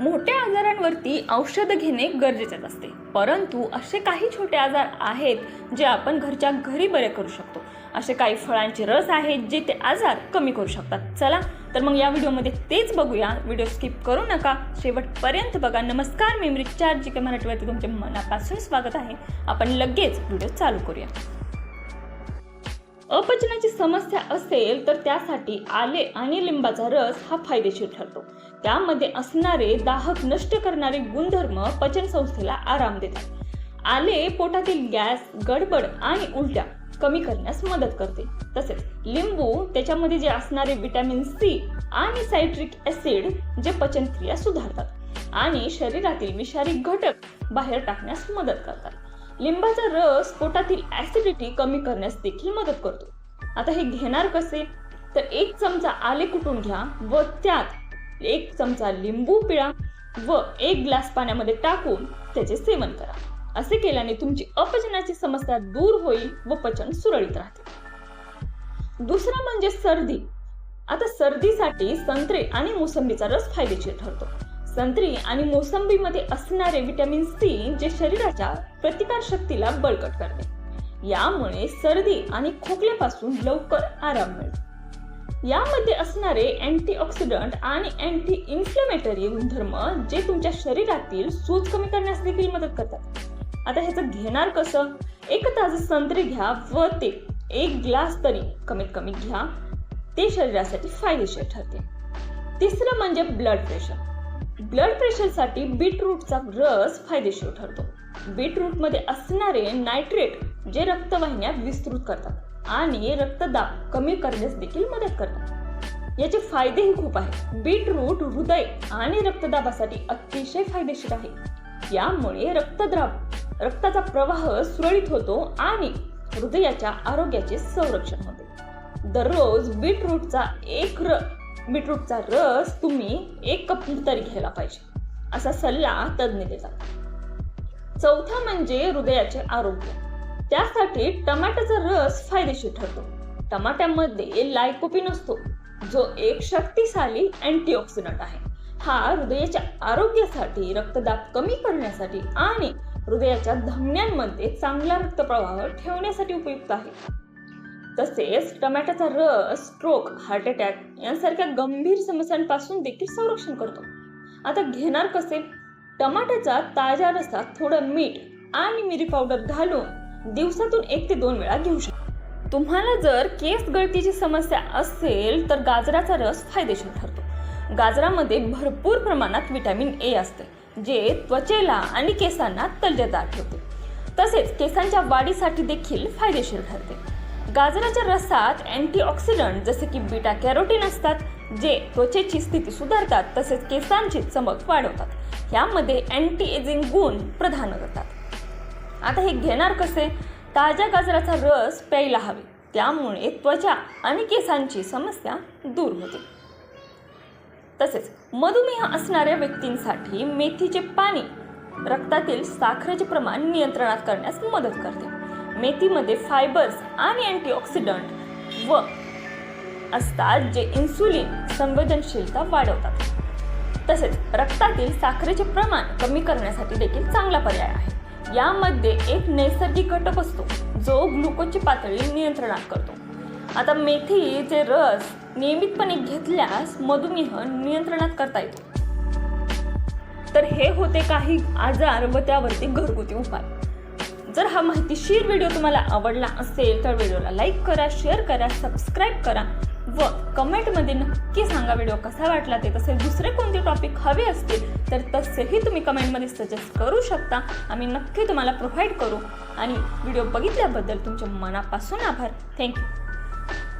मोठ्या आजारांवरती औषधं घेणे गरजेचेच असते. परंतु असे काही छोटे आजार आहेत जे आपण घरच्या घरी बरे करू शकतो. असे काही फळांचे रस आहेत जे ते आजार कमी करू शकतात. चला तर मग या व्हिडिओमध्ये तेच बघूया. व्हिडिओ स्किप करू नका. शेवटपर्यंत बघा. नमस्कार मी रिचार्ज जी के मराठीवरती तुमचे मनापासून स्वागत आहे. आपण लगेच व्हिडिओ चालू करूया. अपचनाची समस्या असेल तर त्यासाठी आले आणि लिंबाचा रस हा फायदेशीर ठरतो. त्यामध्ये असणारे दाहक नष्ट करणारे गुणधर्म पचन संस्थेला आराम देतात. आले पोटातील गॅस गडबड आणि उलट्या कमी करण्यास मदत करते. तसेच लिंबू त्याच्यामध्ये जे असणारे विटॅमिन सी आणि सायट्रिक ऍसिड जे पचनक्रिया सुधारतात आणि शरीरातील विषारी घटक बाहेर टाकण्यास मदत करतात. लिंबाचा रस पोटातील ऍसिडिटी कमी करण्यास देखील मदत करतो. आता हे घेणार कसे? तर एक चमचा आले कुटून घ्या व त्यात एक चमचा लिंबू पिळा व एक ग्लास पाण्यामध्ये टाकून त्याचे सेवन करा. असे केल्याने तुमची अपचनाची समस्या दूर होईल व पचन सुरळीत राहते. दुसरं म्हणजे सर्दी. आता सर्दीसाठी संत्रे आणि मोसंबीचा रस फायदेशीर ठरतो. संत्री आणि मोसंबीमध्ये असणारे विटॅमिन सी जे शरीराच्या प्रतिकार शक्तीला बळकट करते. यामुळे सर्दी आणि खोकल्यापासून लवकर आराम मिळतो. यामध्ये असणारे अँटीऑक्सिडंट आणि अँटी इन्फ्लेमेटरी गुणधर्म जे तुमच्या शरीरातील सूज कमी करण्यास देखील मदत करतात. आता ह्याचं घेणार कसं? एक ताज संत्रे घ्या व ते एक ग्लास तरी कमीत कमी घ्या. ते शरीरासाठी फायदेशीर ठरते. तिसरं म्हणजे ब्लड प्रेशर ब्लड प्रेशरसाठी बीटरूटचा रस फायदेशीर ठरतो. बीटरूटमध्ये असणारे नायट्रेट जे रक्तवाहिन्या विस्तृत करतात. आणि रक्तदाब कमी करण्यास देखील मदत करतात. याचे फायदेही खूप आहेत. बीटरूट हृदय आणि रक्तदाबासाठी अतिशय फायदेशीर आहे. यामुळे रक्तद्राब रक्ताचा प्रवाह सुरळीत होतो आणि हृदयाच्या आरोग्याचे संरक्षण होते. दररोज बीटरूटचा एक र बीटरूटचा रस तुम्ही एक कप तरी घ्यायला पाहिजे असा सल्ला तज्ज्ञ देतात चौथा म्हणजे हृदयाचे आरोग्य. त्यासाठी टमाट्याचा रस फायदेशीर ठरतो. टमाट्यामध्ये लायकोपिन असतो जो एक शक्तिशाली अँटीऑक्सिडंट आहे. हा हृदयाच्या आरोग्यासाठी रक्तदाब कमी करण्यासाठी आणि हृदयाच्या धमन्यांमध्ये चांगला रक्तप्रवाह ठेवण्यासाठी उपयुक्त आहे. तसेच टमॅटोचा रस स्ट्रोक हार्ट अटॅक यांसारख्या गंभीर समस्यांपासून देखील संरक्षण करतो. आता घेणार कसे? टमाट्याचा ताज्या रसात थोडं मीठ आणि मिरी पावडर घालून दिवसातून एक ते दोन वेळा घेऊ शकता. तुम्हाला जर केस गळतीची समस्या असेल तर गाजराचा रस फायदेशीर ठरतो. गाजरामध्ये भरपूर प्रमाणात विटॅमिन ए असते जे त्वचेला आणि केसांना तलजेदार ठेवते. तसेच केसांच्या वाढीसाठी देखील फायदेशीर ठरते. गाजराच्या रसात अँटीऑक्सिडंट जसे की बीटा कॅरोटीन असतात जे त्वचेची स्थिती सुधारतात तसेच केसांची चमक वाढवतात. ह्यामध्ये अँटी एजिंग गुण प्रधान करतात. आता हे घेणार कसे? ताज्या गाजराचा रस प्यायला हवे. त्यामुळे त्वचा आणि केसांची समस्या दूर होते. तसेच मधुमेह असणाऱ्या व्यक्तींसाठी मेथीचे पाणी रक्तातील साखरेचे प्रमाण नियंत्रणात करण्यास मदत करते. मेथीमध्ये फायबर्स आणि अँटीऑक्सिडंट व असतात जे इन्सुलिन संवेदनशीलता वाढवतात. तसेच रक्तातील साखरेचे प्रमाण कमी करण्यासाठी देखील चांगला पर्याय आहे. यामध्ये एक नैसर्गिक घटक असतो जो ग्लुकोजची पातळी नियंत्रणात करतो. आता मेथीचे रस नियमितपणे घेतल्यास मधुमेह नियंत्रणात करता येतो. तर हे होते काही आजार व त्यावरती घरगुती उपाय. जर हा माहितीशीर व्हिडिओ तुम्हाला आवडला असेल तर व्हिडिओला लाईक करा शेअर करा सबस्क्राईब करा व कमेंटमध्ये नक्की सांगा व्हिडिओ कसा वाटला ते. तसेच दुसरे कोणते टॉपिक हवे असतील तर तसेही तुम्ही कमेंटमध्ये सजेस्ट करू शकता. आम्ही नक्की तुम्हाला प्रोव्हाइड करू. आणि व्हिडिओ बघितल्याबद्दल तुमच्या मनापासून आभार. थँक्यू